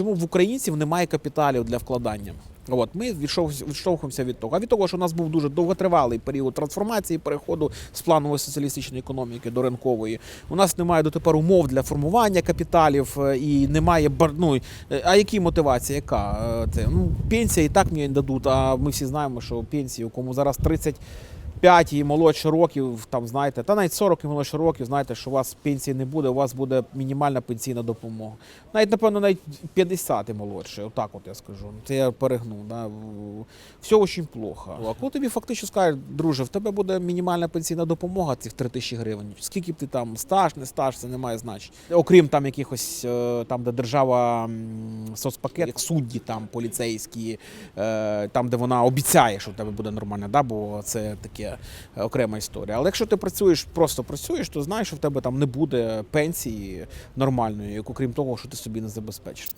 Чому в українців немає капіталів для вкладання? От ми відштовхуємося від того. А від того, що у нас був дуже довготривалий період трансформації, переходу з планової соціалістичної економіки до ринкової. У нас немає дотепер умов для формування капіталів е, і немає ну, е, А які мотивація? Яка Е, це ну пенсія і так мені дадуть. А ми всі знаємо, що пенсії, кому зараз 30 5 і молодше років, там знаєте, та навіть 40 і молодше років, знаєте, що у вас пенсії не буде, у вас буде мінімальна пенсійна допомога. Навіть, напевно, навіть 50 і молодше, отак от я скажу. Це я перегнув. Да? Все дуже плохо. А коли тобі фактично скажуть, друже, в тебе буде мінімальна пенсійна допомога цих 3 тисячі гривень. Скільки б ти там стаж, не стаж, це не має значення. Окрім там якихось е, там, де держава соцпакет, як судді там поліцейські, е, там, де вона обіцяє, що в тебе буде нормально, да? бо це таке е, окрема історія. Але якщо ти працюєш, просто працюєш, то знаєш, що в тебе там не буде пенсії нормальної, окрім того, що ти собі не забезпечиш.